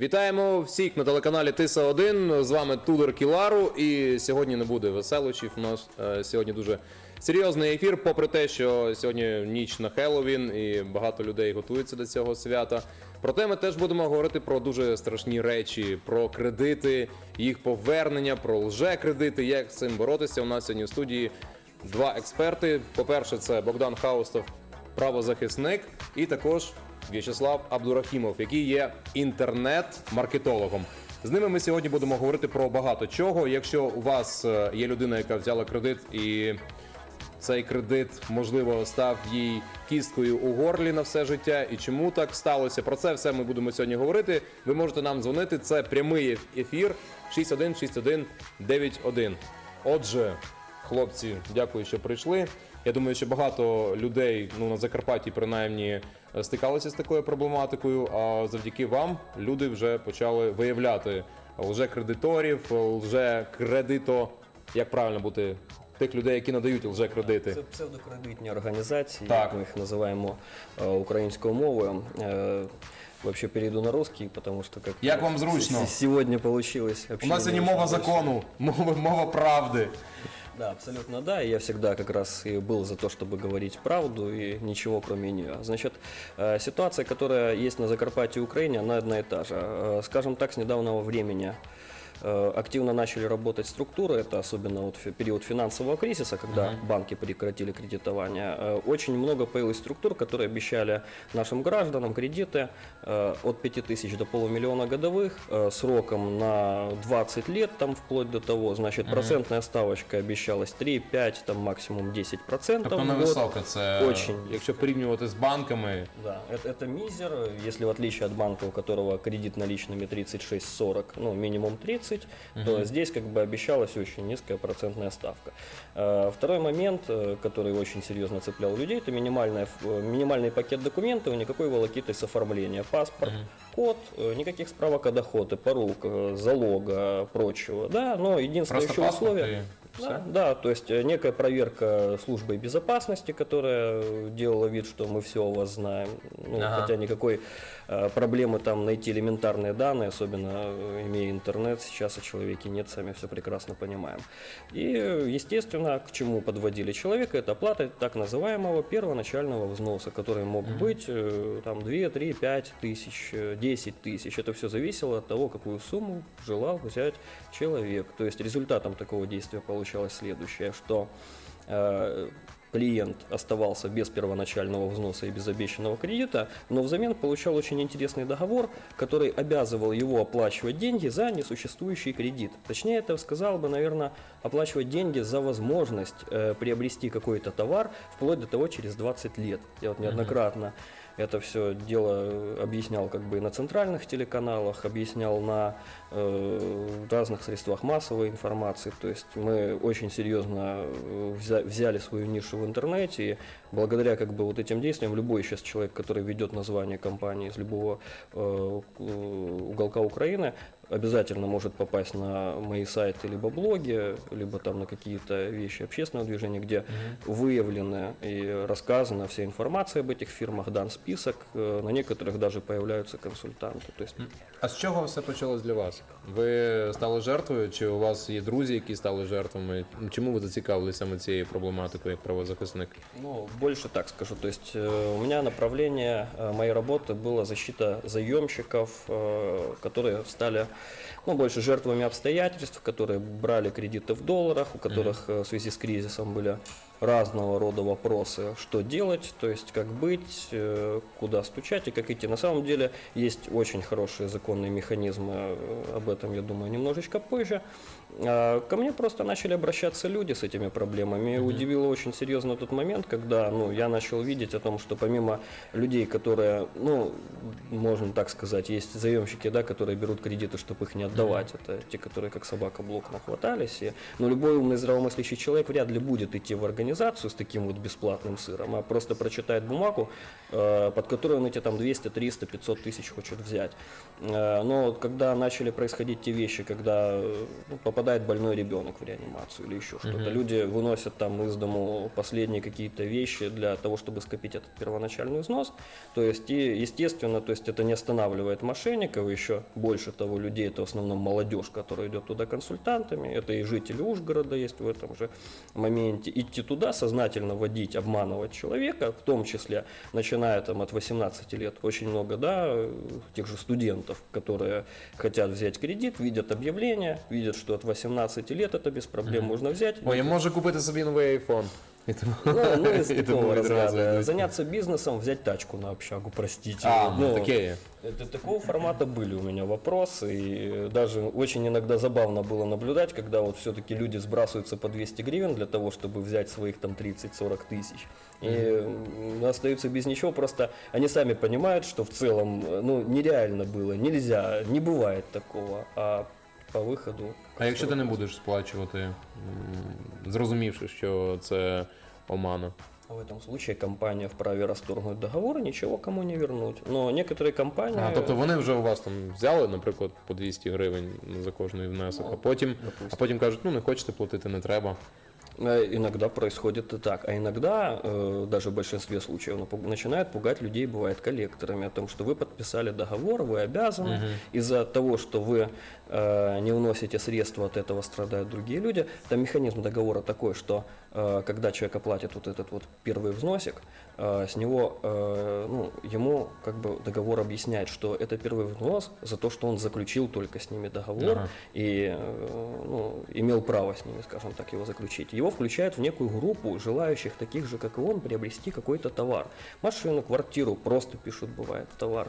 Вітаємо всіх на телеканалі Тиса 1 З вами Тудор Кілару. І сьогодні не буде веселощів. У нас е, сьогодні дуже серйозний ефір, попри те, що сьогодні ніч на Хеллоуін і багато людей готуються до цього свята. Проте ми теж будемо говорити про дуже страшні речі, про кредити, їх повернення, про лже-кредити, як з цим боротися. У нас сьогодні в студії два експерти. По-перше, це Богдан Хаустов, правозахисник, і також В'ячеслав Абдурахімов, який є інтернет-маркетологом. З ними ми сьогодні будемо говорити про багато чого. Якщо у вас е, є людина, яка взяла кредит, і цей кредит можливо став їй кісткою у горлі на все життя, і чому так сталося? Про це все ми будемо сьогодні говорити. Ви можете нам дзвонити. Це прямий ефір 616191. Отже, хлопці, дякую, що прийшли. Я думаю, що багато людей ну на Закарпатті принаймні е, стикалися з такою проблематикою. А завдяки вам люди вже почали виявляти лже-кредиторів, лже-кредито. Як правильно бути тих людей, які надають лже-кредити? Це псевдокредитні організації, Так. як ми їх називаємо е, українською мовою. Е, Вообще перейду на русский, потому что как Як вам зручно? с- сегодня получилось. У нас сьогодні мова закону, мова, мова правди. Да, абсолютно да. И я всегда как раз и был за то, чтобы говорить правду и ничего кроме нее. Значит, э, ситуация, которая есть на Закарпатье и Украине, она одна и та же. Э, Скажем так, с недавнего времени э, активно начали работать структуры, это особенно вот в период финансового кризиса, когда банки прекратили кредитование. Э, Очень много появилось структур, которые обещали нашим гражданам кредиты э, от 5 тысяч до полумиллиона годовых, э, сроком на 20 лет, там вплоть до того, значит, процентная ставочка обещалась 3, 5, там максимум 10 процентов. Тобто в год. невисока це Очень. якщо порівнювати з банками. Да, это, это мизер, если в отличие от банка, у которого кредит наличными 36-40, ну минимум 30, то здесь как бы обещалась очень низкая процентная ставка. Э, Второй момент, э, который очень серьезно цеплял людей, это минимальная, ф- э, минимальный пакет документов и никакой волокиты с оформления. Паспорт, код, э, никаких справок о доходе, порук, э, залога, прочего. Да, но единственное Просто еще паспорт условие... и Да, да, то есть э, некая проверка службой безопасности, которая э, делала вид, что мы все о вас знаем. Ну, Ага. Хотя никакой э, проблемы там найти элементарные данные, особенно э, имея интернет, сейчас о человеке нет, сами все прекрасно понимаем. И, естественно, к чему подводили человека, это оплата так называемого первоначального взноса, который мог быть э, там 2, 3, 5 тысяч, э, 10 тысяч. Это все зависело от того, какую сумму желал взять человек. То есть результатом такого действия получалось следующее, что э, клиент оставался без первоначального взноса и без обещанного кредита, но взамен получал очень интересный договор, который обязывал его оплачивать деньги за несуществующий кредит. Точнее, это сказал бы, наверное, оплачивать деньги за возможность э, приобрести какой-то товар вплоть до того через 20 лет. Я вот неоднократно это все дело э, объяснял как бы и на центральных телеканалах, объяснял на э, разных средствах массовой информации. То есть мы очень серьезно э, взя- взяли свою нишу в интернете, и благодаря как бы вот этим действиям любой сейчас человек, который ведет название компании из любого э, к- уголка Украины, обязательно может попасть на мои сайты либо блоги, либо там на какие-то вещи общественного движения, где выявлены и рассказана вся информация об этих фирмах, дан список, э, на некоторых даже появляются консультанты. То есть А з чого все почалось для вас? Ви стали жертвою, чи у вас є друзі, які стали жертвами? Чому ви зацікавилися саме цією проблематикою як правозахисник? Ну, больше так скажу. То есть э, у меня направление э, моей работы было защита заемщиков, э, которые стали ну, больше жертвами обстоятельств, которые брали кредиты в долларах, у которых э, в связи с кризисом были разного рода вопросы, что делать, то есть как быть, э, куда стучать и как идти. На самом деле есть очень хорошие законные механизмы, э, об этом я думаю немножечко позже. А, Ко мне просто начали обращаться люди с этими проблемами. И удивило очень серьезно тот момент, когда ну, я начал видеть о том, что помимо людей, которые, ну, можно так сказать, есть заемщики, да, которые берут кредиты, чтобы их не отдавать. Это те, которые как собака блок нахватались. И, но любой умный здравомыслящий человек вряд ли будет идти в организацию с таким вот бесплатным сыром, а просто прочитает бумагу, э, под которой он эти там 200, 300, 500 тысяч хочет взять. Э, Но когда начали происходить те вещи, когда ну, попадал попадает больной ребенок в реанимацию или еще что-то. Люди выносят там из дому последние какие-то вещи для того, чтобы скопить этот первоначальный взнос. То есть, и, естественно, то есть это не останавливает мошенников, еще больше того людей, это в основном молодежь, которая идет туда консультантами, это и жители Ужгорода есть в этом же моменте. Идти туда, сознательно водить, обманывать человека, в том числе, начиная там от 18 лет, очень много, да, тех же студентов, которые хотят взять кредит, видят объявление, видят, что от 18 лет это без проблем можно взять. Ой, я можу купити собі новий iPhone. І тому- Ну, ну, из І тому такого відразу разряда. йдуть. Заняться бизнесом, взять тачку на общагу, простите. А, Ну, таке є. Это такого формата были у меня вопросы, и даже очень иногда забавно было наблюдать, когда вот все-таки люди сбрасываются по 200 гривен для того, чтобы взять своих там 30-40 тысяч. И м, остаются без ничего, просто они сами понимают, что в целом э, ну, нереально было, нельзя, не бывает такого, а по выходу... А якщо ти не будеш сплачувати, м, зрозумівши, що це омана? В этом случае компания вправе расторгнуть договор, ничего кому не вернуть. Но некоторые компании... А, тобто вони вже у вас там взяли, наприклад, по 200 гривень за кожний внесок, а потім, допустим. а потім кажуть, ну не хочете платити, не треба. Э, Иногда происходит и так. А иногда, э, даже в большинстве случаев, напу- начинают пугать людей, бывает, коллекторами, о том, что вы подписали договор, вы обязаны. Из-за того, что вы э, не вносите средства, от этого страдают другие люди. Там механизм договора такой, что э, когда человек оплатит вот этот вот первый взносик, э, с него, э, ну, ему как бы договор объясняет, что это первый взнос за то, что он заключил только с ними договор Ага. и э, ну, имел право с ними, скажем так, его заключить. Его включают в некую группу желающих таких же, как и он, приобрести какой-то товар. Машину, квартиру, просто пишут, бывает, товар,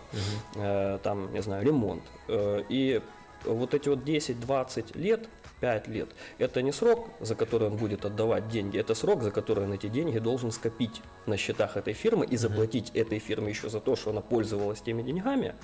Э, там, не знаю, ремонт. Э, и вот эти вот 10-20 лет, 5 лет, это не срок, за который он будет отдавать деньги, это срок, за который он эти деньги должен скопить на счетах этой фирмы и заплатить этой фирме еще за то, что она пользовалась теми деньгами,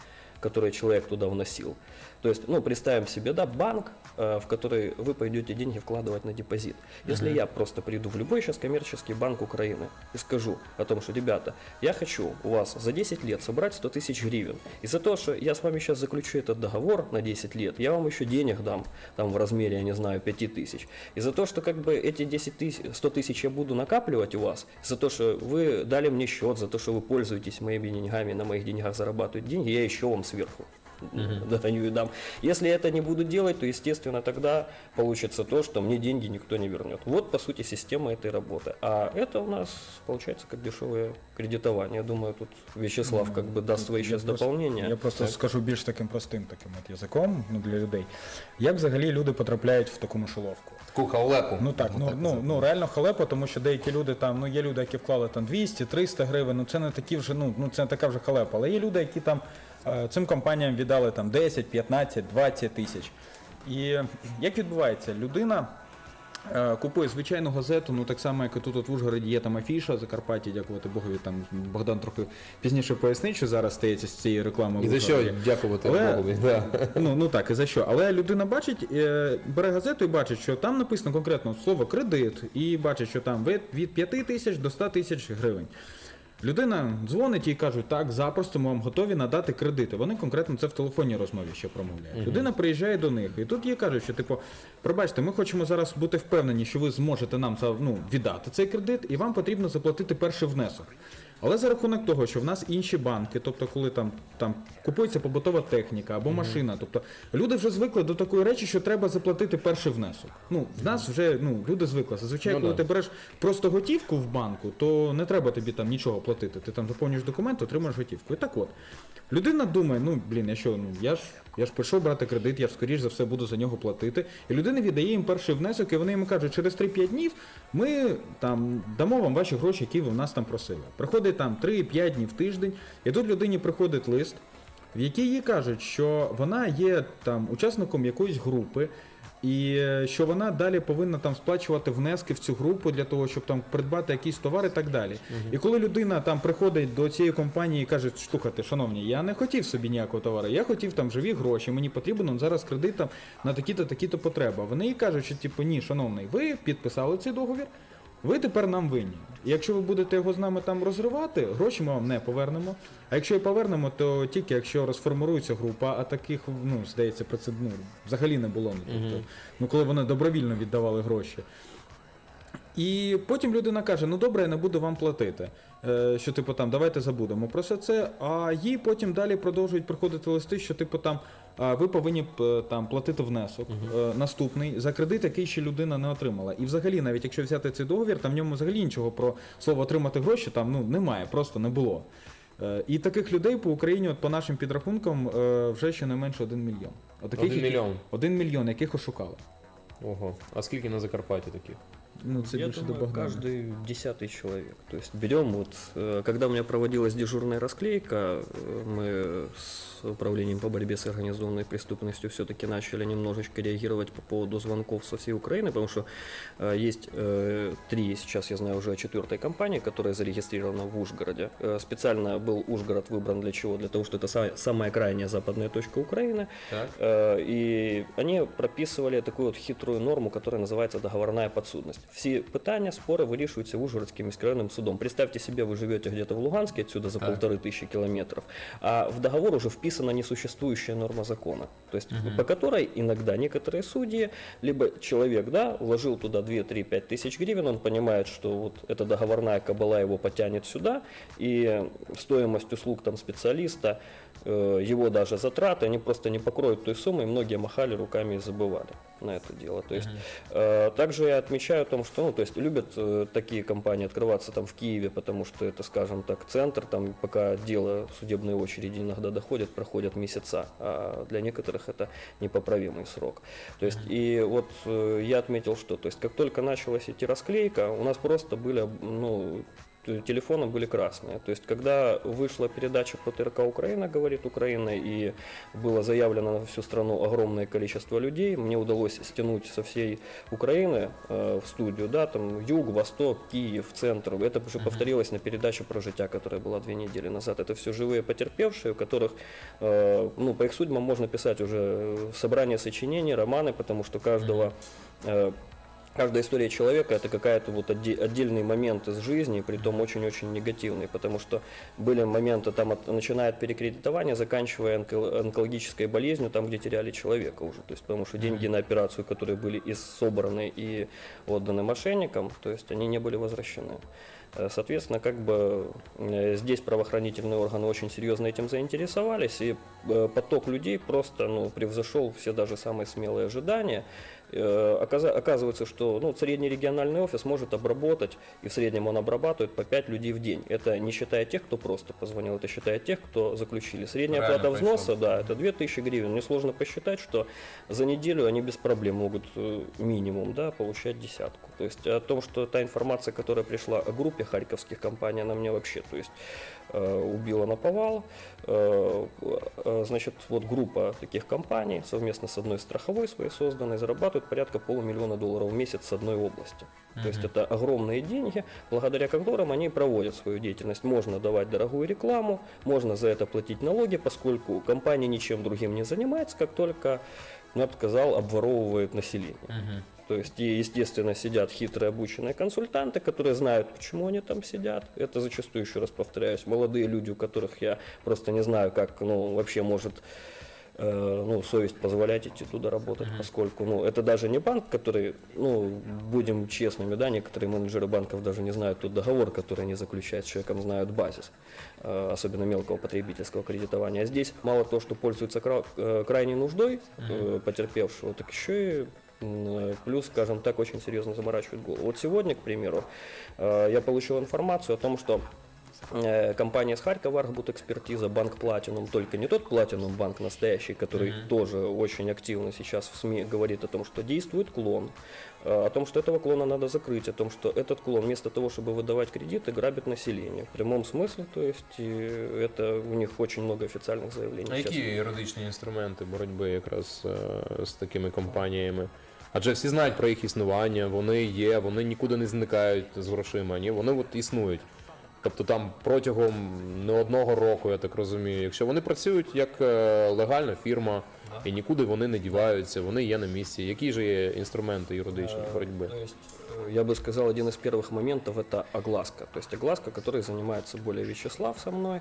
которые человек туда вносил. То есть, ну, представим себе, да, банк, э, в который вы пойдете деньги вкладывать на депозит. Если я просто приду в любой сейчас коммерческий банк Украины и скажу о том, что, ребята, я хочу у вас за 10 лет собрать 100 тысяч гривен, и за то, что я с вами сейчас заключу этот договор на 10 лет, я вам еще денег дам, там в размере, я не знаю, 5 тысяч. И за то, что как бы эти 10 тысяч, 100 тысяч я буду накапливать у вас, за то, что вы дали мне счет, за то, что вы пользуетесь моими деньгами, на моих деньгах зарабатываете деньги, я еще вам сверху даю и дам. Если я это не буду делать, то, естественно, тогда получится то, что мне деньги никто не вернет. Вот, по сути, система этой работы. А это у нас получается как дешевое кредитование. Я думаю, тут Вячеслав как бы даст свои сейчас Я просто- дополнения. Я просто скажу більш таким простим таким от язиком ну, для людей. Як взагалі люди потрапляють в таку мишоловку? Таку халепу. Ну так, ну, ну, ну реально халепа, тому що деякі люди там, ну є люди, які вклали там 200-300 гривень, ну це не такі вже, ну, ну це не така вже халепа. Але є люди, які там е, цим компаніям віддали там 10, 15, 20 тисяч. І як відбувається, людина. е, Купує звичайну газету, ну так само, як і тут от в Ужгороді є там афіша Закарпаття, дякувати Богові. Там Богдан трохи пізніше пояснить, що зараз стається з цією рекламою. І за що дякувати Але- Богові? Да. Ну, ну так, і за що? Але людина бачить, е, бере газету і бачить, що там написано конкретно слово кредит, і бачить, що там від 5 тисяч до 100 тисяч гривень. Людина дзвонить і кажуть, так, запросто ми вам готові надати кредити. Вони конкретно це в телефонній розмові ще промовляють. Людина приїжджає до них, і тут їй кажуть, що типу, пробачте, ми хочемо зараз бути впевнені, що ви зможете нам ну, віддати цей кредит, і вам потрібно заплатити перший внесок. Але за рахунок того, що в нас інші банки, тобто коли там, там купується побутова техніка або машина, тобто люди вже звикли до такої речі, що треба заплатити перший внесок. Ну, в нас вже ну, люди звикли. Зазвичай, Ну, коли да. ти береш просто готівку в банку, то не треба тобі там нічого платити. Ти там заповнюєш документ, отримаєш готівку. І так от. Людина думає, ну блін, я що, ну я ж я ж прийшов брати кредит, я ж скоріш за все буду за нього платити. І людина віддає їм перший внесок, і вони йому кажуть, через 3-5 днів ми там дамо вам ваші гроші, які ви в нас там просили. Приходить там 3-5 днів тиждень, і тут людині приходить лист, в якій їй кажуть, що вона є там учасником якоїсь групи. І що вона далі повинна там сплачувати внески в цю групу для того, щоб там придбати якісь товари і так далі. І коли людина там приходить до цієї компанії і каже, слухайте, шановні, я не хотів собі ніякого товару, я хотів там живі гроші, мені потрібен зараз кредит там на такі-то такі-то потреби. Вони їй кажуть, що типу ні, шановний, ви підписали цей договір. Ви тепер нам винні. І якщо ви будете його з нами там розривати, гроші ми вам не повернемо. А якщо і повернемо, то тільки якщо розформирується група, а таких, ну, здається, про це ну, взагалі не було. Ну, тобто, ну, коли вони добровільно віддавали гроші. І потім людина каже: ну добре, я не буду вам платити. Е, що, типу, там, давайте забудемо про все це. А їй потім далі продовжують приходити листи, що, типу, там, ви повинні б, е, там платити внесок е, наступний за кредит, який ще людина не отримала. І взагалі, навіть якщо взяти цей договір, там в ньому взагалі нічого про слово отримати гроші там ну немає, просто не було. Е, І таких людей по Україні, от по нашим підрахункам, е, вже щонайменше один мільйон. Отаких, Один які- мільйон. Один мільйон, яких ошукали. Ого. А скільки на Закарпатті таких? Ну це Я більше до думаю, Богдана. каждый десятый человек. То есть берем вот, э, когда у меня проводилась дежурная расклейка, э, мы с управлением по борьбе с организованной преступностью все-таки начали немножечко реагировать по поводу звонков со всей Украины, потому что э, есть э, три, сейчас я знаю уже о четвертой компании, которая зарегистрирована в Ужгороде. Э, специально был Ужгород выбран для чего? Для того, что это са- самая крайняя западная точка Украины. Так. Э, И они прописывали такую вот хитрую норму, которая называется договорная подсудность. Всі питання, спори вирішуються Ужгородським міськрайонним судом. Представьте себе, вы живете где-то в Луганске, отсюда за Так. полторы тысячи километров, а в договор уже вписана несуществующая норма закона, то есть по которой иногда некоторые судьи, либо человек, да, вложил туда 2, 3, 5 тысяч гривен, он понимает, что вот эта договорная кабала его потянет сюда, и стоимость услуг там специалиста, э, его даже затраты, они просто не покроют той суммы, и многие махали руками и забывали на это дело. То есть, э, также я отмечаю о том, что, ну, то есть, любят э, такие компании открываться там в Киеве, потому что это, скажем так, центр, там, пока дело судебной очереди иногда доходят, проходят месяца, а для некоторых это непоправимый срок. То есть, и вот э, я отметил, что, то есть, как только началась идти расклейка, у нас просто были, ну, т- телефоны были красные. То есть, когда вышла передача по ТРК Украина, говорит Украина, и было заявлено на всю страну огромное количество людей, мне удалось стянуть со всей Украины э, в студию, да, там юг, восток, Киев, центр. Это уже повторилось на передаче про життя, которая была две недели назад. Это все живые потерпевшие, у которых, э, ну, по их судьбам можно писать уже э, собрание сочинений, романы, потому что каждого э, Каждая история человека это какая-то вот отде- отдельный момент из жизни, при том очень-очень негативный, потому что были моменты там, от, начиная от перекредитования, заканчивая онко- онкологической болезнью, там, где теряли человека уже, то есть потому что деньги на операцию, которые были и собраны и отданы мошенникам, то есть они не были возвращены. Э, Соответственно, как бы э, здесь правоохранительные органы очень серьезно этим заинтересовались, и э, поток людей просто ну, превзошел все даже самые смелые ожидания. Э, оказа- Оказывается, что ну, средний региональный офис может обработать, и в среднем он обрабатывает по 5 людей в день. Это не считая тех, кто просто позвонил, это считая тех, кто заключили. Средняя Правильно плата пришел. взноса, да, это 2000 гривен. Несложно посчитать, что за неделю они без проблем могут э, минимум да, получать десятку. То есть о том, что та информация, которая пришла о группе харьковских компаний, она мне вообще, то есть э, убила на повал. Э, э, Значит, вот группа таких компаний совместно с одной страховой своей созданной зарабатывают порядка полумиллиона долларов в месяц с одной области. То есть это огромные деньги, благодаря которым они проводят свою деятельность. Можно давать дорогую рекламу, можно за это платить налоги, поскольку компания ничем другим не занимается, как только, ну, я бы сказал, обворовывает население. То есть, и, естественно, сидят хитрые обученные консультанты, которые знают, почему они там сидят. Это зачастую, еще раз повторяюсь, молодые люди, у которых я просто не знаю, как ну, вообще может э, ну, совесть позволять идти туда работать, поскольку ну, это даже не банк, который, ну, будем честными, да, некоторые менеджеры банков даже не знают тот договор, который они заключают с человеком, знают базис, э, особенно мелкого потребительского кредитования. А здесь мало того, что пользуются кра- э, крайней нуждой э, потерпевшего, так еще и М, Плюс, скажем так, очень серьезно заморачивает голову. Вот сегодня, к примеру, э, я получил информацию о том, что э, компания из Харькова, Архбут Экспертиза, банк Платинум, только не тот Платинум банк настоящий, который тоже очень активно сейчас в СМИ говорит о том, что действует клон, э, о том, что этого клона надо закрыть, о том, что этот клон вместо того, чтобы выдавать кредиты, грабит население. В прямом смысле, то есть и это у них очень много официальных заявлений. А сейчас. які юридичні інструменти боротьби якраз е, з такими компаніями? Адже всі знають про їх існування, вони є, вони нікуди не зникають з грошима, ні, вони от існують. Тобто там протягом не одного року, я так розумію, якщо вони працюють як е, легальна фірма і нікуди вони не діваються, вони є на місці. Які ж є інструменти юридичні боротьби? То есть э, я бы сказал, один из первых моментов это огласка. То есть огласка, которой занимается более Вячеслав со мной.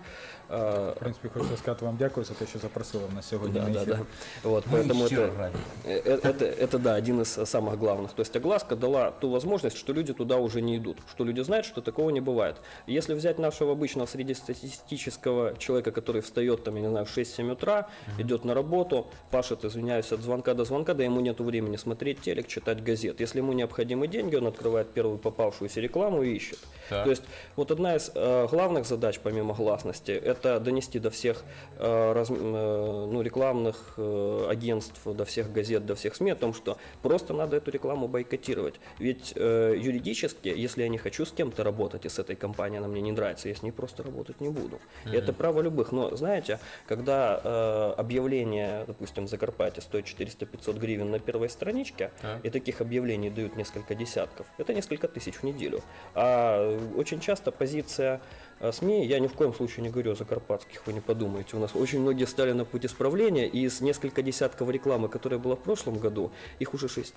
Э, В принципі, хочу сказати вам дякую за те, що запросили нас сьогодні Да, на да, ефір. да. Вот, поэтому это, э, это, это, да, один из самых главных. То есть огласка дала ту возможность, что люди туда уже не идут, что люди знают, что такого не бывает. Если взять нашего обычного среднестатистического человека, который встает, там, я не знаю, в 6-7 утра, идет на работу, пашет, извиняюсь, от звонка до звонка, да ему нет времени смотреть телек, читать газет. Если ему необходимы деньги, он открывает первую попавшуюся рекламу и ищет. Так. То есть вот одна из э, главных задач, помимо гласности, это донести до всех э, раз- э, ну, рекламных э, агентств, до всех газет, до всех СМИ о том, что просто надо эту рекламу бойкотировать. Ведь э, юридически, если я не хочу с кем-то работать, и с этой компанией она мне не нравится, я с ней просто работать не буду. И это право любых. Но знаете, когда э, объявление, допустим, в Закарпатье стоит 400-500 гривен на первой страничке, Так. и таких объявлений дают несколько десятков, это несколько тысяч в неделю. А очень часто позиция э, СМИ, я ни в коем случае не говорю о закарпатских, вы не подумайте, у нас очень многие стали на путь исправления, и из несколько десятков рекламы, которая была в прошлом году, их уже шесть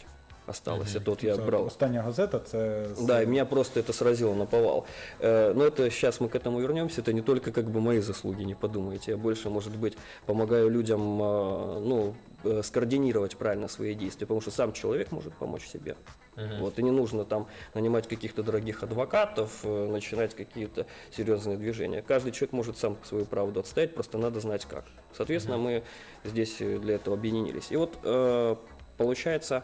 осталось, это вот я Це брал. Остання газета це Да, и меня просто это сразило на повал. Э, Но это сейчас мы к этому вернемся. Это не только как бы мои заслуги, не подумайте. Я больше, может быть, помогаю людям, э, ну, э, скоординировать правильно свои действия, потому что сам человек может помочь себе. Вот, и не нужно там нанимать каких-то дорогих адвокатов, э, начинать какие-то серьезные движения. Каждый человек может сам свою правду отстоять, просто надо знать как. Соответственно, мы здесь э, для этого объединились. И вот э, получается,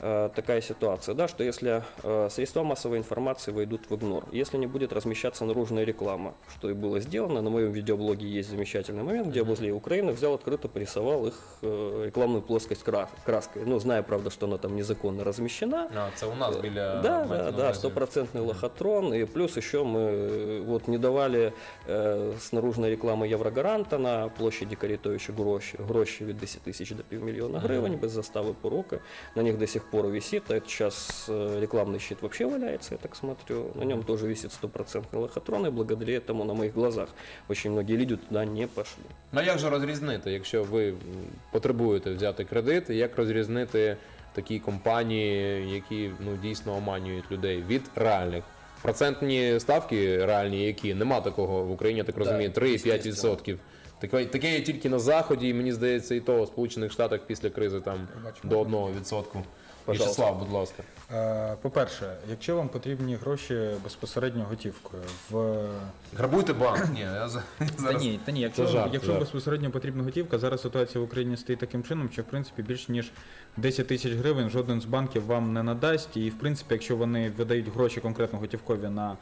такая ситуация, да, что если э, средства массовой информации войдут в игнор, если не будет размещаться наружная реклама, что и было сделано, на моем видеоблоге есть замечательный момент, где я возле Украины взял открыто порисовал их э, рекламную плоскость кра- краской, ну, зная, правда, что она там незаконно размещена, А, це у нас біля да, мається да, на да, увазі. стопроцентный лохотрон. И плюс еще мы э, вот не давали э, с наружной рекламы Еврогаранта на площади Карітовича гроші, гроші від 10 тисяч до півмільйона гривень без застави порока. На них до сих пор висит. А это сейчас э, рекламный щит вообще валяется, я так смотрю. На нем тоже висит стопроцентный лохотрон. И благодаря этому на моих глазах очень многие люди туда не пошли. Ну як же розрізнити, якщо ви м, потребуєте взяти кредит, як розрізнити такі компанії, які ну дійсно оманюють людей від реальних? Процентні ставки реальні, які нема такого в Україні, я так розумію, 3-5%. Таке, таке є тільки на заході, і мені здається, і то в Сполучених Штатах після кризи там до 1%. Вячеслав, будь ласка. Е, По-перше, якщо вам потрібні гроші безпосередньо готівкою в Грабуйте банк. Ні, я за- Та ні, та ні, якщо, Це жарт, якщо жарт. безпосередньо потрібна готівка, зараз ситуація в Україні стоїть таким чином, що в принципі більш ніж 10 тисяч гривень жоден з банків вам не надасть. І в принципі, якщо вони видають гроші конкретно готівкові на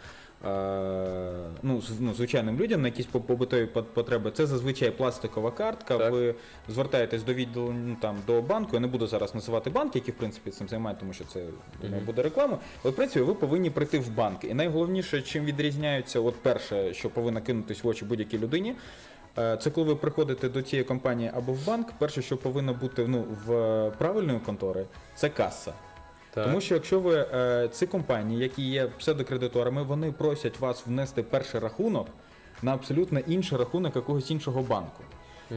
ну, ну, звичайним людям на якісь по- побутові пот- потреби, це зазвичай пластикова картка. Так. Ви звертаєтесь до відділу ну, там до банку. Я не буду зараз називати банки, які в принципі цим займають, тому що це думаю, буде реклама. Але в принципі ви повинні прийти в банк. І найголовніше, чим відрізняються, от перше, що повинно кинутись в очі будь-якій людині. е, Це коли ви приходите до цієї компанії або в банк, перше, що повинно бути ну, в правильної контори, це каса. Так. Тому що якщо ви е, ці компанії, які є псевдокредиторами, вони просять вас внести перший рахунок на абсолютно інший рахунок якогось іншого банку.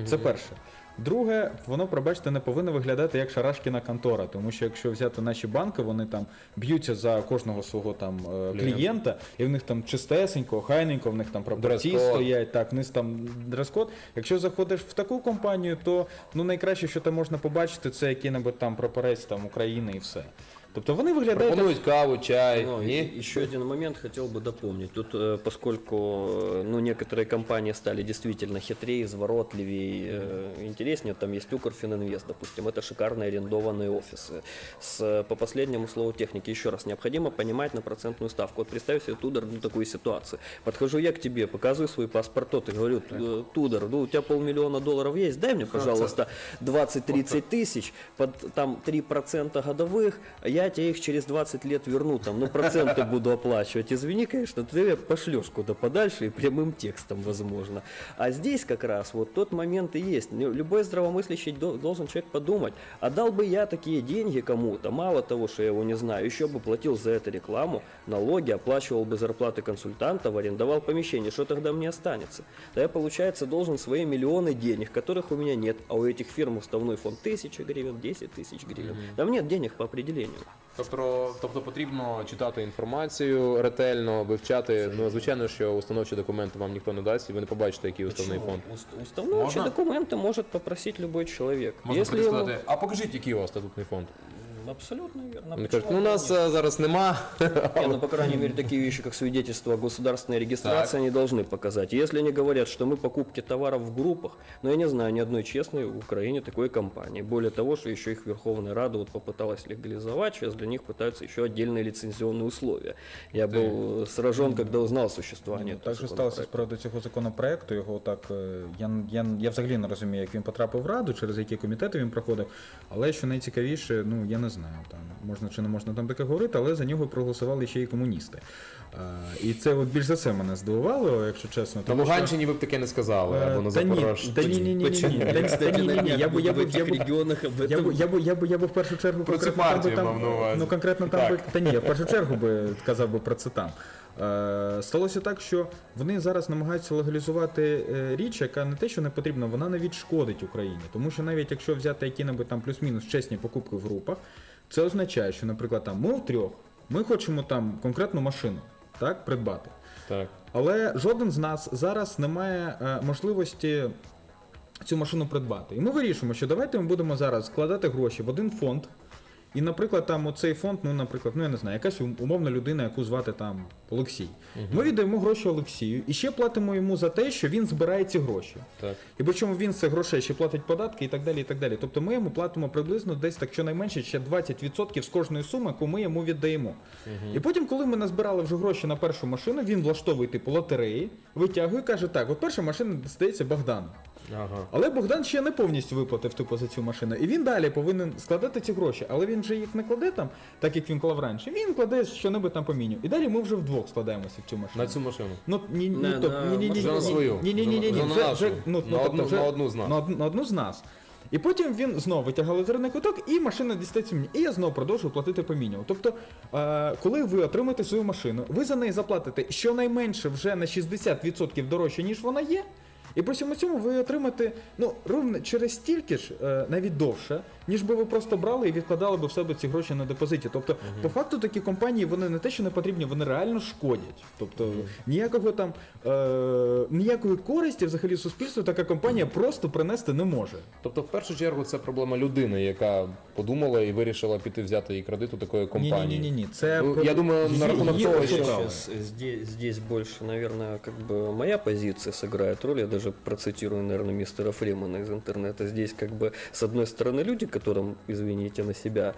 Це перше. Друге, воно, пробачте, не повинно виглядати як шарашкіна контора, тому що якщо взяти наші банки, вони там б'ються за кожного свого там е, клієнта, і в них там чистесенько, хайненько, в них там пропорції стоять, так, вниз там дрес-код. Якщо заходиш в таку компанію, то ну найкраще, що там можна побачити, це який-небудь там прапорець там України і все. Тобто вони виглядають. Пропонують каву, чай. Ну, Ні? и еще один момент хотел бы дополнить. Тут, поскольку ну, некоторые компании стали действительно хитрее, изворотливее, э, интереснее, там есть Укрфининвест, допустим, это шикарные арендованные офисы. С, по последнему слову техники, еще раз, необходимо понимать на процентную ставку. Вот представь себе, Тудор, ну, такую ситуацию. Подхожу я к тебе, показываю свой паспорт, тот, и говорю, «Э, Тудор, ну, у тебя полмиллиона долларов есть, дай мне, пожалуйста, 20-30 тысяч, под там 3% годовых, а я тебе их через 20 лет верну, там, ну, проценты буду оплачивать. Извини, конечно, ты пошлешь куда подальше и прямым текстом, возможно. А здесь как раз вот тот момент и есть. Ну, Любой здравомыслящий до- должен человек подумать, а дал бы я такие деньги кому-то, мало того, что я его не знаю, еще бы платил за это рекламу, налоги, оплачивал бы зарплаты консультантов, арендовал помещение, что тогда мне останется? Да я, получается, должен свои миллионы денег, которых у меня нет, а у этих фирм уставной фонд тысяча гривен, 10 тысяч гривен. Там нет денег по определению. Тобто, тобто потрібно читати інформацію ретельно, вивчати. Ну, звичайно, що установчі документи вам ніхто не дасть, і ви не побачите, який уставний фонд. Уст- Уставные Можно? документы может попросить любой человек. Можна Если ему- сказати, а покажіть, який у вас статутний фонд. М, Абсолютно верно. Вони Почему кажуть, ну у бы нас нет? е, зараз нема. Не, ну, по крайней мере, такие вещи, как свидетельство о государственной регистрации, они должны показать. Если они говорят, что мы покупки товаров в группах, но я не знаю ни одной честной в Украине такой компании. Более того, что еще их Верховная Рада вот попыталась легализовать, сейчас для них пытаются еще отдельные лицензионные условия. Я был сражен, когда узнал существование Ну, Так этого же сталося з законопроекта. приводу цього законопроекту. Його так е, я, я, я взагалі не розумію, як він потрапив в раду, через які комітети він проходив. Але що найцікавіше, ну я не знаю, там можна чи не можна там таке говорити, але за нього проголосували ще й комуністи. Е, і це от більш за це мене здивувало, якщо чесно. На Луганщині ви б таке не сказали, Е, або на та ні, Запорожжі. та ні, ні, ні, ні, я б я б я б регионах об я б, я б, я б, я б в першу чергу Про би увазі. ну конкретно там би, та ні, я в першу чергу би казав би про це там. Е, сталося так, що вони зараз намагаються легалізувати е, річ, яка не те, що не потрібна, вона навіть шкодить Україні. Тому що навіть якщо взяти які-небудь там плюс-мінус чесні покупки в групах, це означає, що, наприклад, там ми втрьох, ми хочемо там конкретну машину так, придбати. Так. Але жоден з нас зараз не має е, можливості цю машину придбати. І ми вирішимо, що давайте ми будемо зараз складати гроші в один фонд. І, наприклад, там оцей фонд, ну, наприклад, ну я не знаю, якась умовна людина, яку звати там Олексій. Ми віддаємо гроші Олексію і ще платимо йому за те, що він збирає ці гроші. Так. І причому він з цих грошей ще платить податки і так далі. і так далі. Тобто ми йому платимо приблизно десь так щонайменше ще 20% з кожної суми, яку ми йому віддаємо. І потім, коли ми назбирали вже гроші на першу машину, він влаштовує типу лотереї, витягує і каже: так, от перша машина здається Богдану. Ага. Але Богдан ще не повністю виплатив типу, за цю машину. І він далі повинен складати ці гроші. Але він вже їх не кладе там, так як він клав раніше. Він кладе що-небудь там по міню. І далі ми вже вдвох складаємося в цю машину. На цю машину. Ну, ні, на ні, ні, ні, Вже на ні, свою. Ні, ні, ні, ні, ні, Вже на вже, нашу. вже, ну, На ну, тобто одну- вже- на одну з нас. На, од- на одну з нас. І потім він знову витягав лотерейний куток, і машина дістається мені. І я знову продовжую платити по мінімуму. Тобто, е, коли ви отримаєте свою машину, ви за неї заплатите щонайменше вже на 60% дорожче, ніж вона є. І при цьому цьому ви отримаєте ну ровно через стільки ж, е, навіть довше, ніж би ви просто брали і відкладали би в себе ці гроші на депозиті. Тобто, по факту такі компанії вони не те, що не потрібні, вони реально шкодять. Тобто ніякого там е, ніякої користі взагалі суспільству така компанія просто принести не може. Тобто, в першу чергу, це проблема людини, яка подумала і вирішила піти взяти їй кредит у такої Ні, компанії. ні, ні, ні, це Ну, про- я думаю, на Її- рахунок її того, ошибали. що- Сейчас здесь, здесь больше, наверное, как бы моя позиция сыграет роль. Я даже процитирую, наверное, мистера Фримана из интернета. Здесь как бы с одной стороны люди, которым, извините, на себя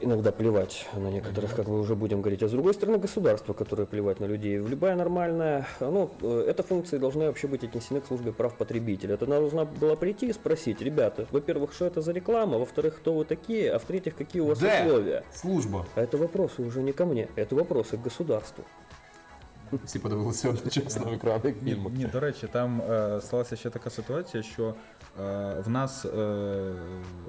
иногда плевать на некоторых, как мы уже будем говорить, а с другой стороны государство, которое плевать на людей. Любая нормальная, ну, э, эта функция должна вообще быть отнесена к службе прав потребителя. Это она должна была прийти и спросить, ребята, во-первых, что это за реклама, во-вторых, кто вы такие, а в-третьих, какие у вас Де условия. служба? А это вопросы уже не ко мне, это вопросы к государству. Всі подивилися одночасно в екран, як Ні, фільму. ні, до речі, там е, сталася ще така ситуація, що е, в нас е,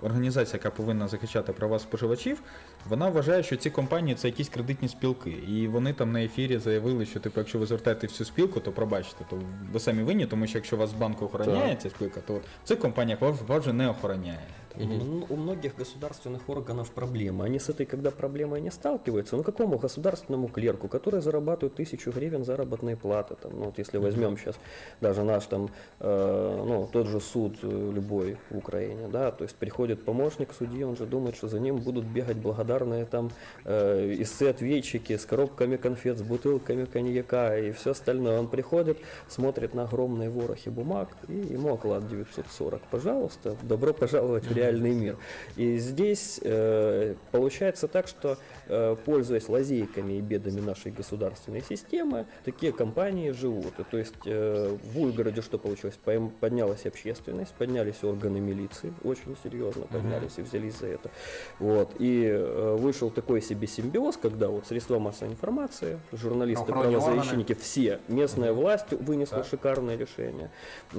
організація, яка повинна захищати права споживачів, вона вважає, що ці компанії це якісь кредитні спілки. І вони там на ефірі заявили, що типу, якщо ви звертаєте всю спілку, то пробачте, то ви самі винні, тому що якщо вас банк охороняє ця спілка, то ця компанія вас вже не охороняє. Ну, У многих государственных органов проблема. Они с этой, когда проблемой не сталкиваются, ну какому государственному клерку, который зарабатывает тысячу гривен заработной платы, там, ну вот если возьмем сейчас даже наш там, э, ну тот же суд э, любой в Украине, да, то есть приходит помощник судьи, он же думает, что за ним будут бегать благодарные там э, истцы-ответчики с коробками конфет, с бутылками коньяка и все остальное. Он приходит, смотрит на огромные ворохи бумаг и ему оклад 940. Пожалуйста, добро пожаловать в реальный мир. И здесь э, получается так, что э, пользуясь лазейками и бедами нашей государственной системы, такие компании живут. И то есть э, в Ульгороде что получилось? Поднялась общественность, поднялись органы милиции, очень серьезно поднялись и взялись за это. Вот. И э, вышел такой себе симбиоз, когда вот средства массовой информации, журналисты, правозащитники, все, местная власть вынесла Так. шикарное решение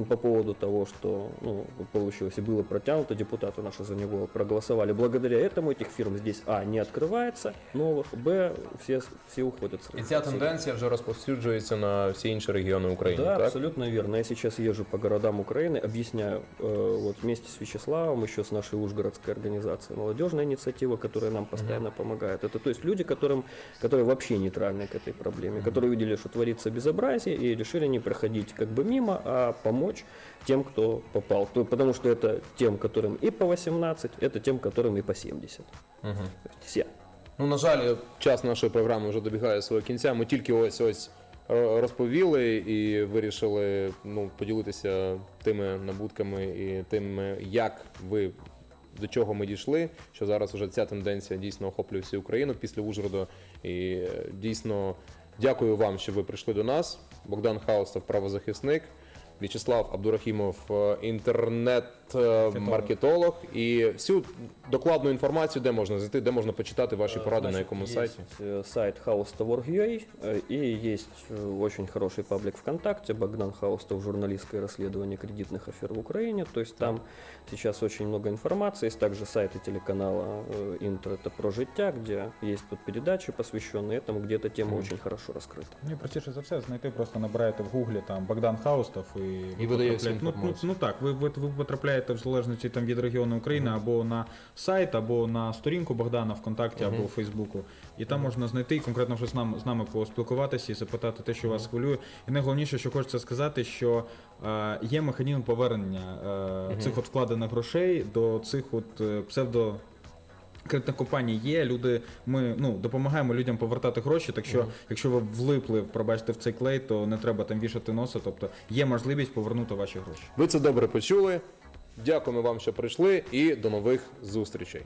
по поводу того, что ну, получилось и было протянуто депутатское депутаты наши за него проголосовали. Благодаря этому этих фирм здесь, а, не открывается новых, б, все, все уходят с І рынка. ця тенденція вже розповсюджується на всі інші регіони України, Да, так? абсолютно верно. Я сейчас езжу по городам Украины, объясняю, э, вот вместе с Вячеславом, еще с нашей Ужгородской организацией, молодежная инициатива, которая нам постоянно помогает. Это то есть люди, которым, которые вообще нейтральны к этой проблеме, которые увидели, что творится безобразие и решили не проходить как бы мимо, а помочь тем, кто попал. То- Потому что это тем, которым и по 18, это тем, которым и по 70. Угу. То есть все. Ну, на жаль, час нашої програми вже добігає свого кінця. Ми тільки ось ось е, розповіли і вирішили ну, поділитися тими набутками і тим, як ви до чого ми дійшли. Що зараз вже ця тенденція дійсно охоплює всю Україну після Ужгороду. І е, дійсно дякую вам, що ви прийшли до нас. Богдан Хаустов, правозахисник. В'ячеслав Абдурахімов, е, інтернет-маркетолог. І всю докладну інформацію, де можна знайти, де можна почитати ваші поради, на Значит, якому есть, сайті. э, сайт housetowar.ua э, и есть э, очень хороший паблик ВКонтакте Богдан Хаустов журналистское расследование кредитных афер в Украине. То есть там сейчас очень много информации. Есть также сайты телеканала э, Интер это про життя, где есть тут передачи, посвященные этому, где эта тема очень хорошо раскрыта. Ну, простіше за все, знайти просто набираєте в гуглі там Богдан Хаустов і, І видає всю потрапляєте- ну, ну, інформацію. ну так, ви, ви, ви потрапляєте в залежності там від регіону України або на сайт, або на сторінку Богдана ВКонтакті, або у Фейсбуку. І там можна знайти і конкретно вже з нами з нами поспілкуватися і запитати те, що вас хвилює. І найголовніше, що хочеться сказати, що е, є механізм повернення е, цих от вкладених грошей до цих от е, псевдо. Компаній є, люди, ми ну, допомагаємо людям повертати гроші. Так що, якщо ви влипли, пробачте в цей клей, то не треба там вішати носа. Тобто є можливість повернути ваші гроші. Ви це добре почули. Дякуємо вам, що прийшли, і до нових зустрічей.